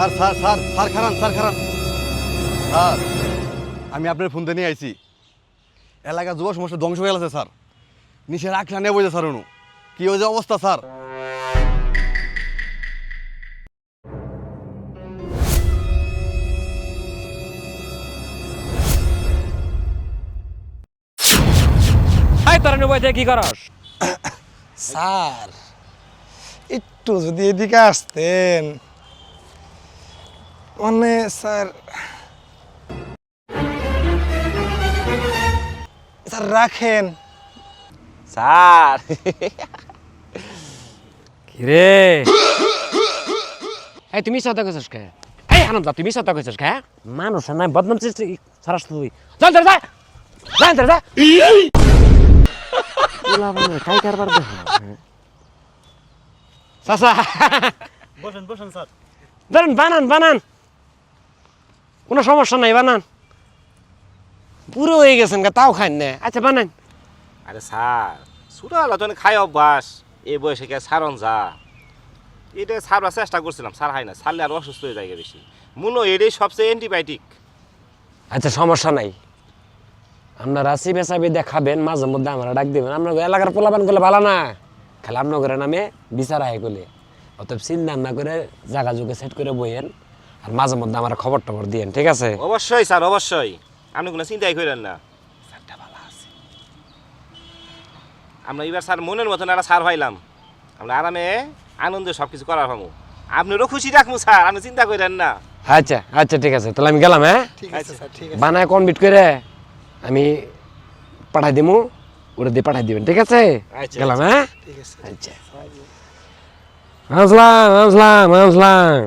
Sir sir sir sir খারান sir খারান। Sir আমি আপনার ফোনতে নিয়ে আইছি। এলাকা যুব সমস্যা ধ্বংস হয়ে গেছে স্যার। নিচে রাখলা নেব যে স্যার অনু। কি হয়েছে অবস্থা স্যার? এই তোরা কি করস? স্যার একটু যদি এদিকে আসতেন। মানে স্যার স্যার রাখেন। স্যার। কিরে? এই তুমি সাথে কইছস কে? এই আনন্দ তুমি সাথে কইছস কে? মানুষ না বদনাম সৃষ্টি সারাস তুই। চল চল যা যা চল যা মানে কাই কারবার দেখ সাসা বসেন বসেন স্যার। ধরেন বানান বানান। কোনো সমস্যা নাই বানান। পুরো হয়ে গেছেন গা তাও খান না। আচ্ছা বানান। আরে স্যার হলো তো খাই অভ্যাস। এই বয়সে কে সারন যা। এটা সারবার চেষ্টা করছিলাম সার হয় না। সারলে আর অসুস্থ হয়ে যায় বেশি। মনে এটাই সবচেয়ে অ্যান্টিবায়োটিক আচ্ছা সমস্যা নাই। আপনারা সিবে সাবি দেখাবেন মাঝে মধ্যে আমরা ডাক দিবেন। আপনার এলাকার পোলাপান করলে ভালো না। খালি আপনার নামে বিচার আয় করলে অতএব চিন্তা না করে জায়গা যুগে সেট করে বইয়েন। আর মাঝে মধ্যে আমার খবর টবর দিয়েন ঠিক আছে? অবশ্যই স্যার অবশ্যই। আপনি কোনো চিন্তাই করেন না। স্যারটা ভালো আছে। আমরা এবার স্যার মনের মতন একটা সার পাইলাম আমরা আরামে আনন্দে সব কিছু করার পাবো আপনারও খুশি রাখব স্যার আপনি চিন্তা করেন না। আচ্ছা আচ্ছা ঠিক আছে তাহলে আমি গেলাম হ্যাঁ? ঠিক আছে স্যার ঠিক আছে। বানায় কমপ্লিট করে আমি পাঠাই দিমু ওরা দিয়ে পাঠাই দিবেন ঠিক আছে? আচ্ছা, গেলাম হ্যাঁ? ঠিক আছে আচ্ছা। আসলাম আসলাম আসলাম